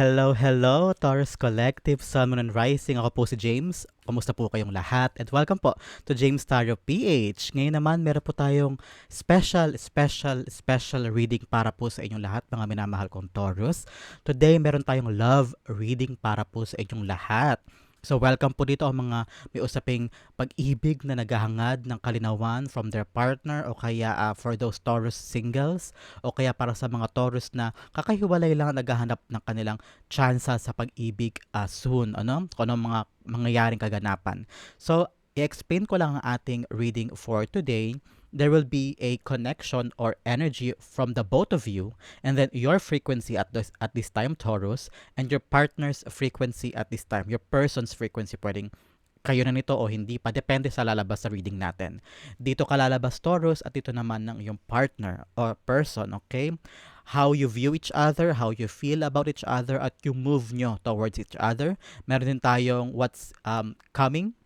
Hello, hello, Taurus Collective, Sun, Moon, and Rising. Ako po si James. Kamusta po kayong lahat? And welcome po to James Tarot PH. Ngayon naman, meron po tayong special, special, special reading para po sa inyong lahat, mga minamahal kong Taurus. Today, meron tayong love reading para po sa inyong lahat. So welcome po dito ang mga may usaping pag-ibig na naghahangad ng kalinawan from their partner o kaya uh, for those Taurus singles o kaya para sa mga Taurus na kakahiwalay lang naghahanap ng kanilang tsansa sa pag-ibig uh, soon. Ano? Kung ano mga mangyayaring kaganapan. So i-explain ko lang ang ating reading for today there will be a connection or energy from the both of you and then your frequency at this at this time Taurus and your partner's frequency at this time your person's frequency. Pwedeng kayo na nito o hindi pa depende sa lalabas sa reading natin. Dito kalalabas Taurus at dito naman ng yung partner or person okay? How you view each other, how you feel about each other, at yung move nyo towards each other. Meron din tayong what's um, coming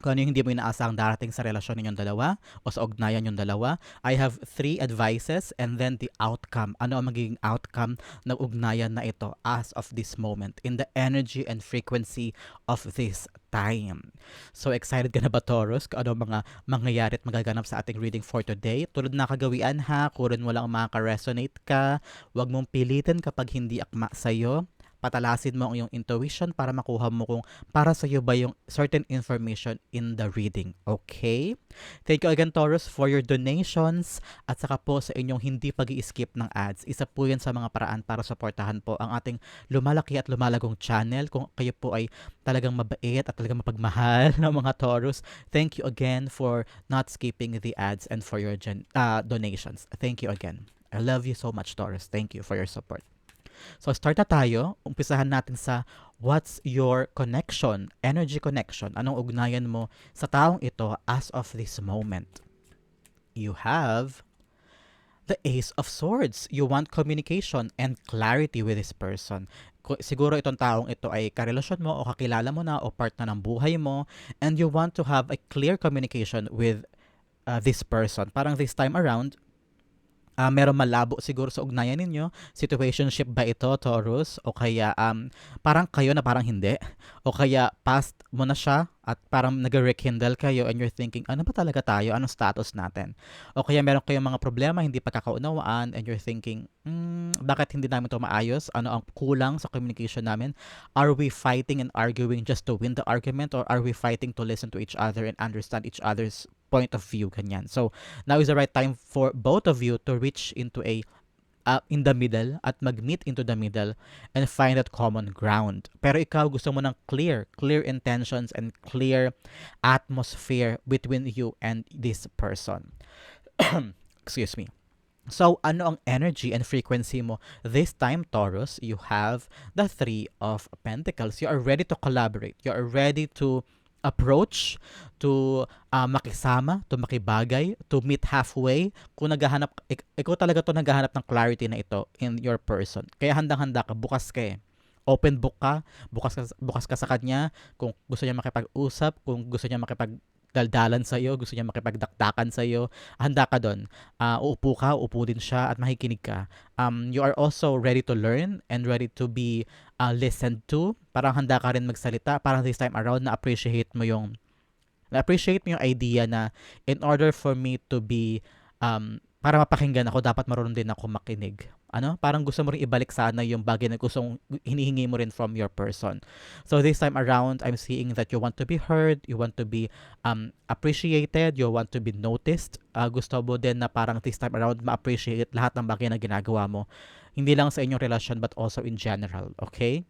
kung ano yung hindi mo inaasahang darating sa relasyon ninyong dalawa o sa ugnayan yung dalawa. I have three advices and then the outcome. Ano ang magiging outcome ng ugnayan na ito as of this moment in the energy and frequency of this time. So excited ka na ba Taurus kung ano mga mangyayari at magaganap sa ating reading for today? Tulad na kagawian ha, kung rin walang makaka-resonate ka, huwag mong pilitin kapag hindi akma sa'yo patalasin mo ang iyong intuition para makuha mo kung para sa iyo ba yung certain information in the reading. Okay? Thank you again Taurus for your donations at saka po sa inyong hindi pag skip ng ads. Isa po yan sa mga paraan para suportahan po ang ating lumalaki at lumalagong channel. Kung kayo po ay talagang mabait at talagang mapagmahal ng mga Taurus, thank you again for not skipping the ads and for your gen- uh, donations. Thank you again. I love you so much, Taurus. Thank you for your support. So start na tayo. Umpisahan natin sa what's your connection, energy connection. Anong ugnayan mo sa taong ito as of this moment? You have the Ace of Swords. You want communication and clarity with this person. Siguro itong taong ito ay karelasyon mo o kakilala mo na o part na ng buhay mo and you want to have a clear communication with uh, this person. Parang this time around, uh, meron malabo siguro sa ugnayan ninyo. Situationship ba ito, Taurus? O kaya um, parang kayo na parang hindi? O kaya past mo na siya at parang nag-rekindle kayo and you're thinking, ano ba talaga tayo? Anong status natin? O kaya meron kayong mga problema, hindi pagkakaunawaan and you're thinking, mm, bakit hindi namin ito maayos? Ano ang kulang sa communication namin? Are we fighting and arguing just to win the argument or are we fighting to listen to each other and understand each other's point of view? Ganyan. So, now is the right time for both of you to reach into a uh, in the middle at mag-meet into the middle and find that common ground. Pero ikaw gusto mo ng clear, clear intentions and clear atmosphere between you and this person. Excuse me. So, ano ang energy and frequency mo? This time, Taurus, you have the Three of Pentacles. You are ready to collaborate. You are ready to approach to uh, makisama, to makibagay, to meet halfway. Kung naghahanap, ik- ikaw talaga to naghahanap ng clarity na ito in your person. Kaya handang-handa ka, bukas ka eh. Open book ka, bukas ka, bukas ka sa kanya, kung gusto niya makipag-usap, kung gusto niya makipag daldalan sa iyo, gusto niya makipagdakdakan sa iyo, handa ka doon. Uh, uupo ka, uupo din siya at makikinig ka. Um, you are also ready to learn and ready to be uh, listened to. Parang handa ka rin magsalita. Parang this time around na appreciate mo yung na appreciate mo yung idea na in order for me to be um, para mapakinggan ako, dapat marunong din ako makinig. Ano? Parang gusto mo rin ibalik sana yung bagay na gusto hinihingi mo rin from your person. So this time around, I'm seeing that you want to be heard, you want to be um, appreciated, you want to be noticed. Uh, gusto mo din na parang this time around ma-appreciate lahat ng bagay na ginagawa mo. Hindi lang sa inyong relasyon but also in general. Okay?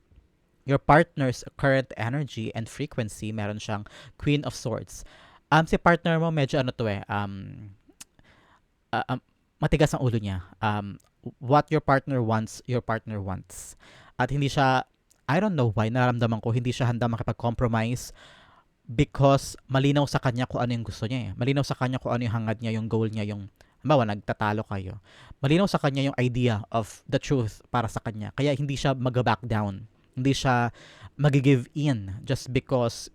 Your partner's current energy and frequency, meron siyang Queen of Swords. Um, si partner mo medyo ano to eh, um, uh, um, matigas ang ulo niya. Um, what your partner wants, your partner wants. At hindi siya, I don't know why, naramdaman ko, hindi siya handa makipag-compromise because malinaw sa kanya kung ano yung gusto niya eh. Malinaw sa kanya kung ano yung hangad niya, yung goal niya, yung Halimbawa, nagtatalo kayo. Malinaw sa kanya yung idea of the truth para sa kanya. Kaya hindi siya mag-back down. Hindi siya mag-give in just because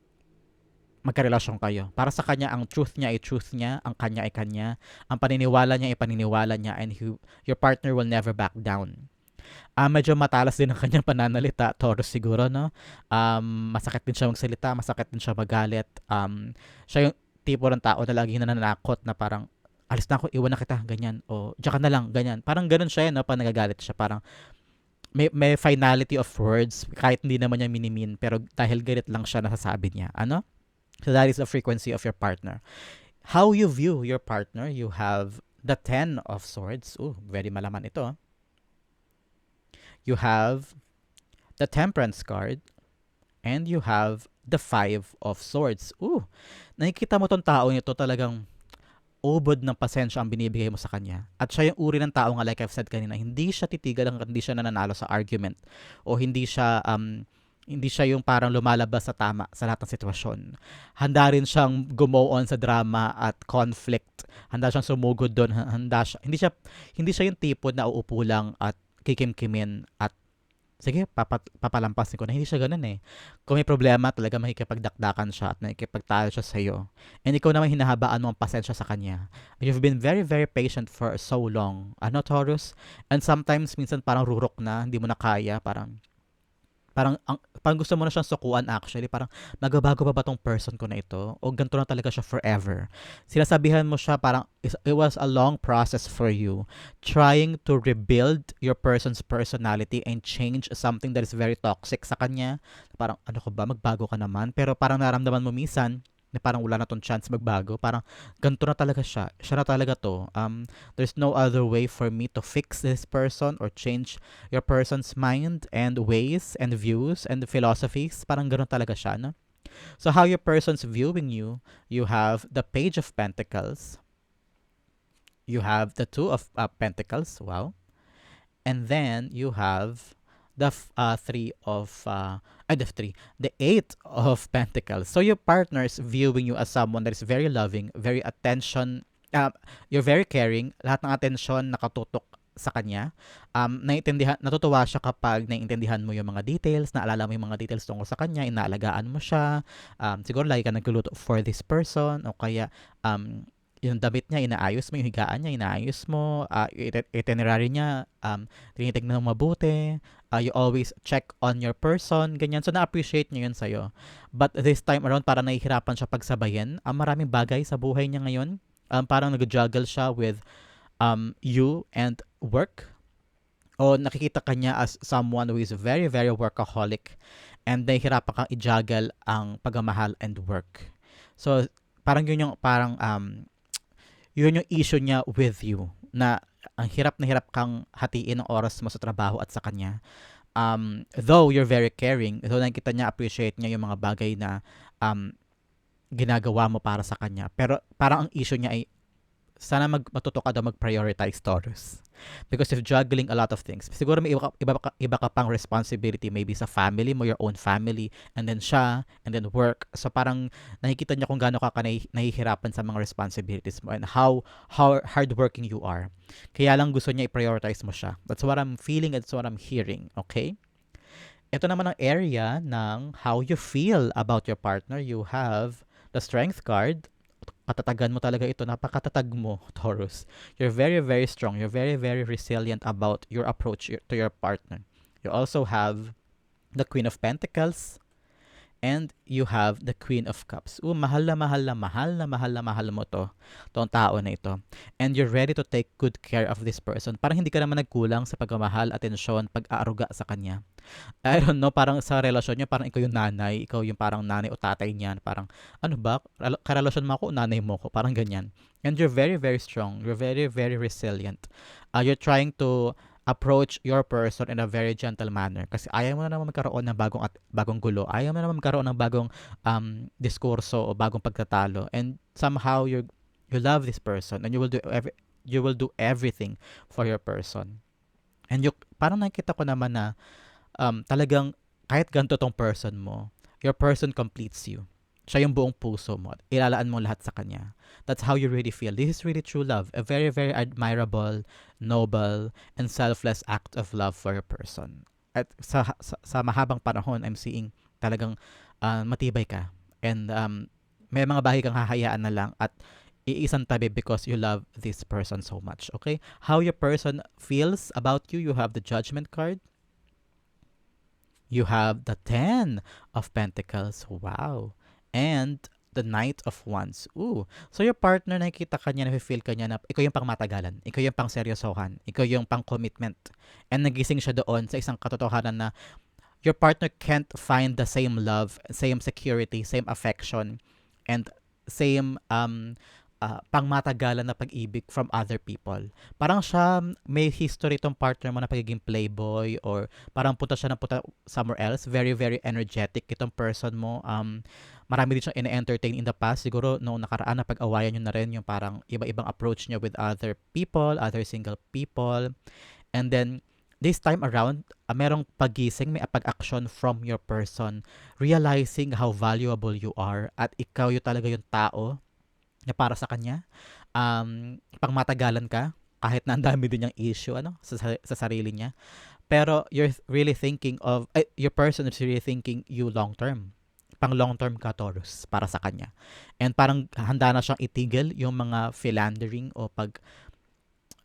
magkarelasyon kayo. Para sa kanya, ang truth niya ay truth niya, ang kanya ay kanya, ang paniniwala niya ay paniniwala niya, and he, your partner will never back down. Ah, medyo matalas din ang kanyang pananalita, Taurus siguro, no? Um, masakit din siya magsalita, masakit din siya magalit. Um, siya yung tipo ng tao na laging nananakot na parang alis na ako, iwan na kita, ganyan. O, diyan ka na lang, ganyan. Parang ganun siya, no? Pag nagagalit siya, parang may, may finality of words, kahit hindi naman niya minimin, pero dahil galit lang siya nasasabi niya. Ano? So that is the frequency of your partner. How you view your partner, you have the Ten of Swords. Oh, very malaman ito. You have the Temperance card, and you have the Five of Swords. Ooh, nakikita mo tong tao nito talagang ubod ng pasensya ang binibigay mo sa kanya. At siya yung uri ng tao nga, like I've said kanina, hindi siya titigal hanggang hindi siya nananalo sa argument. O hindi siya, um, hindi siya yung parang lumalabas sa tama sa lahat ng sitwasyon. Handa rin siyang gumo on sa drama at conflict. Handa siyang sumugod doon. Handa siya, hindi siya, hindi siya yung tipo na uupo lang at kikimkimin at sige, papat, papalampasin ko na hindi siya ganun eh. Kung may problema, talaga makikipagdakdakan siya at makikipagtalo siya sa iyo. And ikaw naman hinahabaan mo ang pasensya sa kanya. You've been very, very patient for so long. Ano, Taurus? And sometimes, minsan parang rurok na, hindi mo na kaya, parang parang ang, parang gusto mo na siyang sukuan actually. Parang magbabago pa ba tong person ko na ito? O ganito na talaga siya forever? Sinasabihan mo siya parang it was a long process for you trying to rebuild your person's personality and change something that is very toxic sa kanya. Parang ano ko ba? Magbago ka naman. Pero parang naramdaman mo minsan na parang wala na tong chance magbago. Parang ganito na talaga siya. Siya na talaga to. Um, there's no other way for me to fix this person or change your person's mind and ways and views and philosophies. Parang ganun talaga siya, no? So how your person's viewing you, you have the Page of Pentacles. You have the Two of uh, Pentacles. Wow. And then you have the uh, three of uh, uh, the three, the eight of pentacles. So your partner is viewing you as someone that is very loving, very attention, uh, you're very caring, lahat ng attention nakatutok sa kanya. Um, naiintindihan, natutuwa siya kapag naiintindihan mo yung mga details, naalala mo yung mga details tungkol sa kanya, inaalagaan mo siya. Um, siguro lagi ka nagluluto for this person o kaya um, yung damit niya, inaayos mo, yung higaan niya, inaayos mo, uh, itinerary niya, um, tinitignan mo mabuti, uh, you always check on your person, ganyan. So, na-appreciate niya yun sa'yo. But this time around, parang nahihirapan siya pagsabayin. Ang um, maraming bagay sa buhay niya ngayon. Um, parang nag-juggle siya with um, you and work. O nakikita ka niya as someone who is very, very workaholic and nahihirapan kang i-juggle ang pagmamahal and work. So, parang yun yung parang um, yun yung issue niya with you na ang hirap na hirap kang hatiin ang oras mo sa trabaho at sa kanya. Um, though you're very caring, though nakikita niya, appreciate niya yung mga bagay na um, ginagawa mo para sa kanya. Pero parang ang issue niya ay sana mag matuto ka daw mag-prioritize Taurus. Because if juggling a lot of things, siguro may iba iba, iba ka pang responsibility maybe sa family mo, your own family, and then siya, and then work. So parang nakikita niya kung gaano ka, ka nahihirapan sa mga responsibilities mo and how, how hardworking you are. Kaya lang gusto niya i-prioritize mo siya. That's what I'm feeling, that's what I'm hearing. Okay? Ito naman ang area ng how you feel about your partner. You have the strength card, katatagan mo talaga ito. Napakatatag mo, Taurus. You're very, very strong. You're very, very resilient about your approach to your partner. You also have the Queen of Pentacles, and you have the Queen of Cups. Uh, mahal na mahal na mahal na mahal na mahal mo to, tong tao na ito. And you're ready to take good care of this person. Parang hindi ka naman nagkulang sa pagmamahal, atensyon, pag-aaruga sa kanya. I don't know, parang sa relasyon niyo, parang ikaw yung nanay, ikaw yung parang nanay o tatay niyan. Parang, ano ba, karelasyon mo ako, nanay mo ko, parang ganyan. And you're very, very strong. You're very, very resilient. Uh, you're trying to approach your person in a very gentle manner kasi ayaw mo na naman magkaroon ng bagong at bagong gulo ayaw mo na naman magkaroon ng bagong um, diskurso o bagong pagtatalo and somehow you you love this person and you will do every, you will do everything for your person and you parang nakita ko naman na um, talagang kahit ganito tong person mo your person completes you siya yung buong puso mo. Ilalaan mo lahat sa kanya. That's how you really feel. This is really true love. A very, very admirable, noble, and selfless act of love for a person. At sa, sa, sa mahabang panahon, I'm seeing talagang uh, matibay ka. And um, may mga bagay kang hahayaan na lang at iisang tabi because you love this person so much. Okay? How your person feels about you, you have the judgment card. You have the Ten of Pentacles. Wow. And the Knight of Wands. Ooh. So your partner, nakikita ka niya, na-feel ka niya na ikaw yung pang matagalan, ikaw yung pang seryosohan, ikaw yung pang commitment. And nagising siya doon sa isang katotohanan na your partner can't find the same love, same security, same affection, and same um uh, pangmatagalan na pag-ibig from other people. Parang siya, may history itong partner mo na pagiging playboy or parang punta siya na punta somewhere else. Very, very energetic itong person mo. Um, marami din siyang ina-entertain in the past. Siguro noong nakaraan na pag-awayan nyo na rin yung parang iba-ibang approach niya with other people, other single people. And then, this time around, uh, merong pagising, may pag-action from your person, realizing how valuable you are at ikaw yung talaga yung tao na para sa kanya. Um, pangmatagalan ka, kahit na ang dami din niyang issue ano, sa, sa sarili niya. Pero you're really thinking of, eh, your person is really thinking you long term. Pang long term ka, Taurus, para sa kanya. And parang handa na siyang itigil yung mga philandering o pag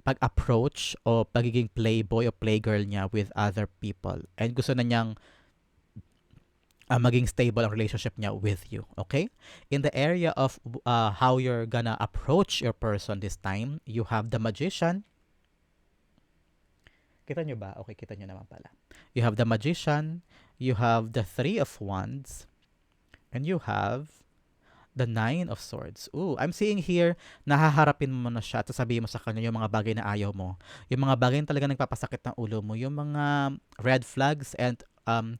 pag-approach o pagiging playboy o playgirl niya with other people. And gusto na niyang uh, maging stable ang relationship niya with you. Okay? In the area of uh, how you're gonna approach your person this time, you have the magician. Kita nyo ba? Okay, kita nyo naman pala. You have the magician, you have the three of wands, and you have the nine of swords. Ooh, I'm seeing here, nahaharapin mo na siya at sasabihin mo sa kanya yung mga bagay na ayaw mo. Yung mga bagay na talaga nagpapasakit ng ulo mo. Yung mga red flags and um,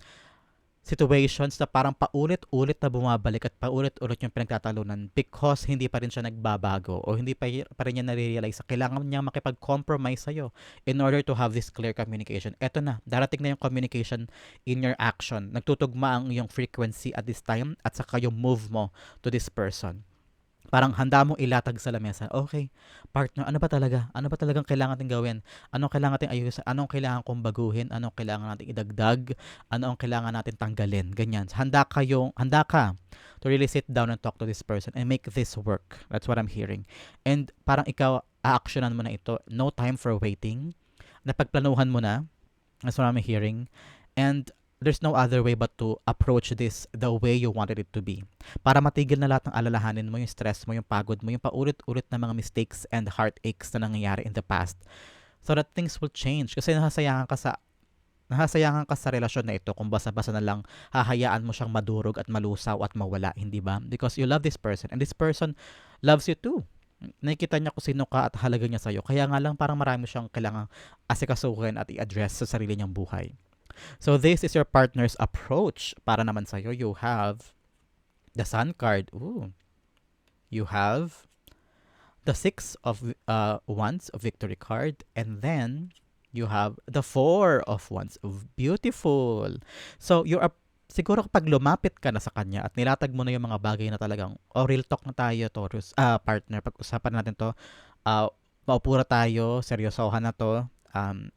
situations na parang paulit-ulit na bumabalik at paulit-ulit yung pinagtatalunan because hindi pa rin siya nagbabago o hindi pa, pa rin niya nare-realize kailangan niya makipag-compromise sa'yo in order to have this clear communication. Eto na, darating na yung communication in your action. Nagtutugma ang yung frequency at this time at saka yung move mo to this person parang handa mong ilatag sa lamesa. Okay, partner, ano ba talaga? Ano ba talagang kailangan natin gawin? Anong kailangan natin ayusin? Anong kailangan kong baguhin? Anong kailangan natin idagdag? Ano ang kailangan natin tanggalin? Ganyan. Handa ka yung, handa ka to really sit down and talk to this person and make this work. That's what I'm hearing. And parang ikaw, a-actionan mo na ito. No time for waiting. Napagplanuhan mo na. That's what I'm hearing. And there's no other way but to approach this the way you wanted it to be. Para matigil na lahat ng alalahanin mo, yung stress mo, yung pagod mo, yung paulit-ulit na mga mistakes and heartaches na nangyayari in the past. So that things will change. Kasi nasasayangan ka sa nasasayangan ka sa relasyon na ito kung basa-basa na lang hahayaan mo siyang madurog at malusaw at mawala, hindi ba? Because you love this person and this person loves you too nakikita niya kung sino ka at halaga niya sa'yo. Kaya nga lang parang marami siyang kailangang asikasuhin at i-address sa sarili niyang buhay. So this is your partner's approach. Para naman sa'yo, you have the sun card. Ooh. You have the six of uh, wands of victory card. And then you have the four of wands. Beautiful. So you're a siguro kapag lumapit ka na sa kanya at nilatag mo na yung mga bagay na talagang, oh, real talk na tayo, Taurus, ah, partner, pag-usapan natin to, uh, maupura tayo, seryosohan na to, um,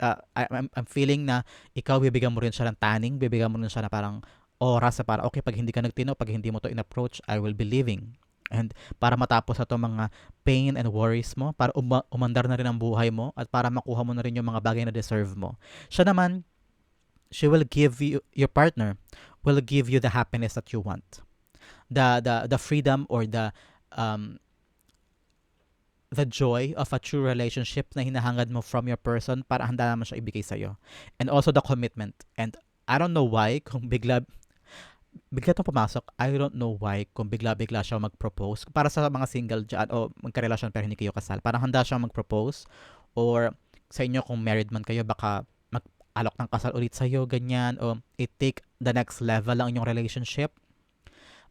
uh, I'm, I'm feeling na ikaw bibigyan mo rin siya ng tanning, bibigyan mo rin siya na parang oras sa para okay pag hindi ka nagtino, pag hindi mo to in-approach, I will be leaving. And para matapos ato mga pain and worries mo, para um- umandar na rin ang buhay mo at para makuha mo na rin yung mga bagay na deserve mo. Siya naman, she will give you, your partner will give you the happiness that you want. The, the, the freedom or the um, the joy of a true relationship na hinahangad mo from your person para handa naman siya ibigay sa'yo. And also the commitment. And I don't know why, kung bigla, bigla itong pumasok, I don't know why kung bigla-bigla siya mag-propose. Para sa mga single dyan o magkarelasyon pero hindi kayo kasal, parang handa siya mag-propose or sa inyo kung married man kayo, baka mag-alok ng kasal ulit sa'yo, ganyan, o it take the next level lang inyong relationship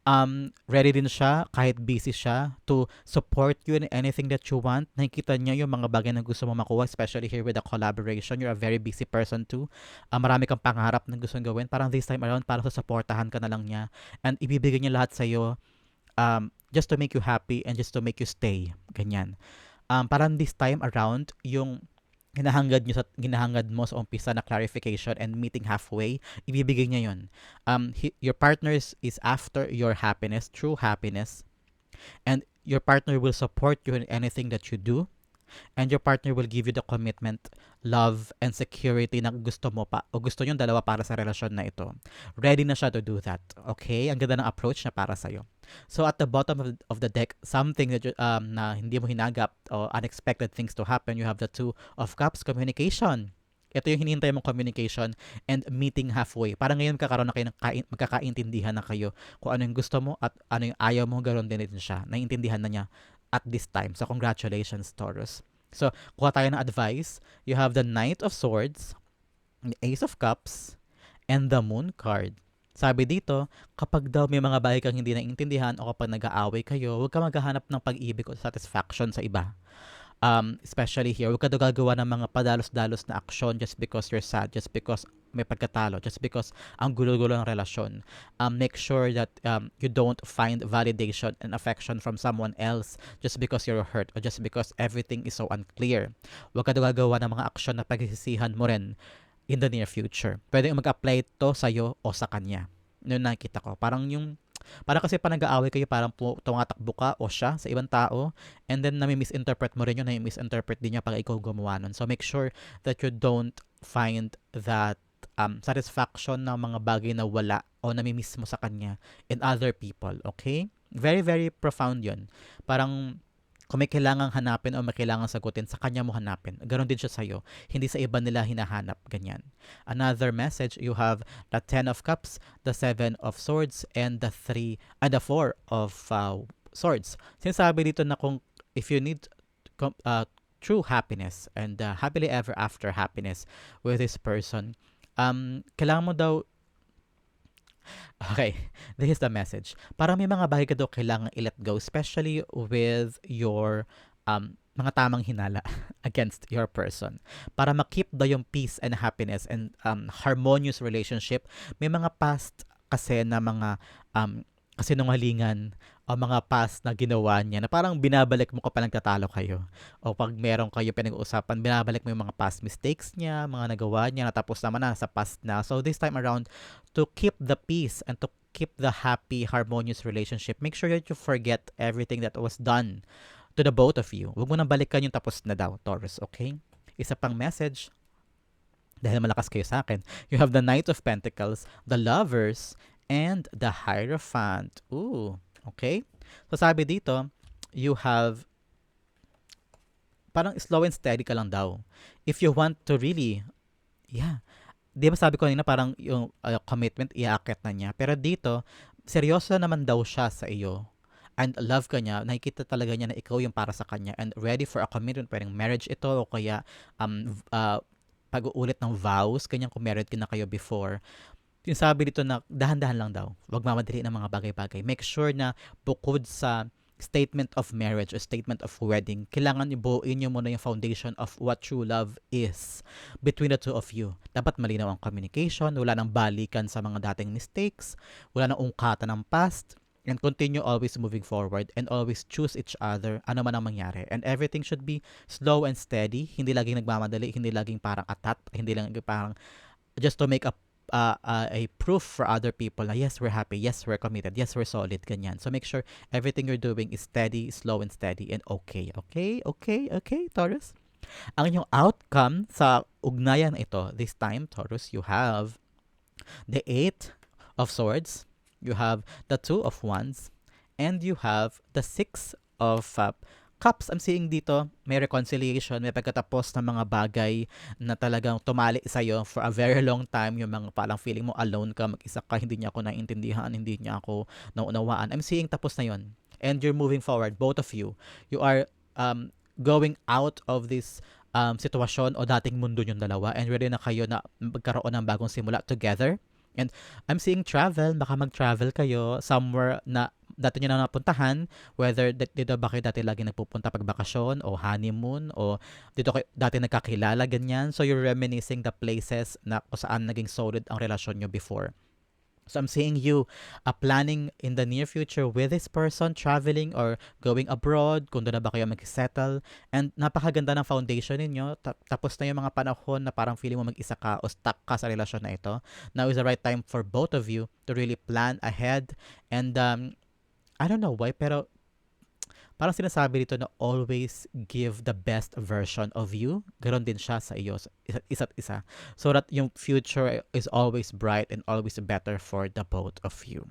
um, ready din siya, kahit busy siya, to support you in anything that you want. Nakikita niya yung mga bagay na gusto mo makuha, especially here with the collaboration. You're a very busy person too. Um, marami kang pangarap na gusto gawin. Parang this time around, para sa supportahan ka na lang niya. And ibibigay niya lahat sa'yo um, just to make you happy and just to make you stay. Ganyan. Um, parang this time around, yung hinahangad nyo sa hinahangad mo sa umpisa na clarification and meeting halfway, ibibigay niya 'yon. Um he, your partners is after your happiness, true happiness. And your partner will support you in anything that you do and your partner will give you the commitment, love, and security na gusto mo pa o gusto yung dalawa para sa relasyon na ito. Ready na siya to do that. Okay? Ang ganda ng approach na para sa'yo. So at the bottom of, of the deck, something that you, um, na hindi mo hinagap o unexpected things to happen, you have the two of cups, communication. Ito yung hinihintay mong communication and meeting halfway. Para ngayon magkakaroon na kayo ng kain, magkakaintindihan na kayo kung ano yung gusto mo at ano yung ayaw mo, ganoon din din siya. Naiintindihan na niya at this time. So, congratulations, Taurus. So, kuha tayo ng advice. You have the Knight of Swords, the Ace of Cups, and the Moon card. Sabi dito, kapag daw may mga bagay kang hindi naiintindihan o kapag nag-aaway kayo, huwag ka maghahanap ng pag-ibig o satisfaction sa iba um, especially here, huwag ka daw gagawa ng mga padalos-dalos na aksyon just because you're sad, just because may pagkatalo, just because ang gulo-gulo ng relasyon. Um, make sure that um, you don't find validation and affection from someone else just because you're hurt or just because everything is so unclear. Huwag ka gagawa ng mga aksyon na pagsisisihan mo rin in the near future. Pwede mag-apply to sa'yo o sa kanya. Yun nakikita ko. Parang yung para kasi pa nag-aaway kayo, parang tumatakbo ka o siya sa ibang tao, and then nami-misinterpret mo rin yun, nami-misinterpret din niya pag ikaw gumawa nun. So make sure that you don't find that um, satisfaction ng mga bagay na wala o nami-miss mo sa kanya in other people, okay? Very, very profound yun. Parang kung may kailangang hanapin o may kailangang sagutin, sa kanya mo hanapin. Ganon din siya sa'yo. Hindi sa iba nila hinahanap. Ganyan. Another message, you have the Ten of Cups, the Seven of Swords, and the Three, and the Four of uh, Swords. Sinasabi dito na kung if you need uh, true happiness and uh, happily ever after happiness with this person, um, kailangan mo daw Okay, this is the message. Para may mga bagay ka daw kailangan i-let go, especially with your um, mga tamang hinala against your person. Para makip daw yung peace and happiness and um, harmonious relationship, may mga past kasi na mga um, kasinungalingan o mga past na ginawa niya na parang binabalik mo kapag nagtatalo kayo. O pag meron kayo pinag-uusapan, binabalik mo yung mga past mistakes niya, mga nagawa niya, natapos naman na sa past na. So this time around, to keep the peace and to keep the happy, harmonious relationship, make sure that you forget everything that was done to the both of you. Huwag mo nang balikan yung tapos na daw, Taurus, okay? Isa pang message, dahil malakas kayo sa akin, you have the Knight of Pentacles, the Lovers, and the Hierophant. Ooh, okay? So sabi dito, you have parang slow and steady ka lang daw. If you want to really, yeah. Di ba sabi ko kanina parang yung uh, commitment iaakit na niya. Pero dito, seryoso naman daw siya sa iyo and love ka niya, nakikita talaga niya na ikaw yung para sa kanya and ready for a commitment, pwedeng marriage ito o kaya um, uh, pag-uulit ng vows, kanyang kung married ka na kayo before yung sabi dito na dahan-dahan lang daw. Huwag mamadali ng mga bagay-bagay. Make sure na bukod sa statement of marriage or statement of wedding, kailangan ibuuin nyo muna yung foundation of what true love is between the two of you. Dapat malinaw ang communication, wala nang balikan sa mga dating mistakes, wala nang ungkatan ng past, and continue always moving forward and always choose each other ano man ang mangyari. And everything should be slow and steady, hindi laging nagmamadali, hindi laging parang atat, hindi lang parang just to make a uh, uh, a proof for other people na yes, we're happy, yes, we're committed, yes, we're solid, ganyan. So make sure everything you're doing is steady, slow and steady and okay. Okay? Okay? Okay, Taurus? Ang inyong outcome sa ugnayan ito, this time, Taurus, you have the Eight of Swords, you have the Two of Wands, and you have the Six of uh, cups, I'm seeing dito, may reconciliation, may pagkatapos ng mga bagay na talagang tumali sa'yo for a very long time, yung mga parang feeling mo alone ka, mag-isa ka, hindi niya ako naiintindihan, hindi niya ako naunawaan. I'm seeing tapos na yon And you're moving forward, both of you. You are um, going out of this um, sitwasyon o dating mundo yung dalawa and ready na kayo na magkaroon ng bagong simula together. And I'm seeing travel, baka mag-travel kayo somewhere na dati nyo na napuntahan, whether dito ba kayo dati lagi nagpupunta pag bakasyon o honeymoon o dito kayo dati nagkakilala ganyan. So you're reminiscing the places na kung saan naging solid ang relasyon nyo before. So I'm seeing you uh, planning in the near future with this person, traveling or going abroad, kung doon na ba kayo mag-settle. And napakaganda ng foundation ninyo. Ta- tapos na yung mga panahon na parang feeling mo mag-isa ka o stuck ka sa relasyon na ito. Now is the right time for both of you to really plan ahead and um, I don't know why, pero parang sinasabi dito na always give the best version of you. Ganon din siya sa iyo, sa isa't, isa't isa. So that yung future is always bright and always better for the both of you.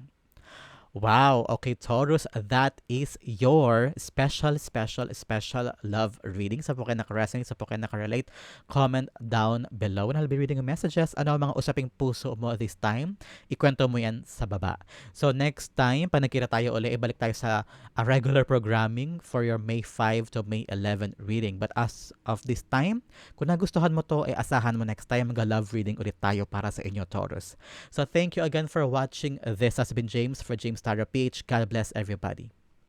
Wow. Okay, Taurus, that is your special, special, special love reading. Sa po kayo nakaresonate, sa po kayo nakarelate, comment down below and I'll be reading messages. Ano ang mga usaping puso mo this time? Ikwento mo yan sa baba. So next time, nagkita tayo uli, ibalik tayo sa uh, regular programming for your May 5 to May 11 reading. But as of this time, kung nagustuhan mo to, ay asahan mo next time mag-love reading ulit tayo para sa inyo, Taurus. So thank you again for watching. This has been James for James Tarot Page. God bless everybody.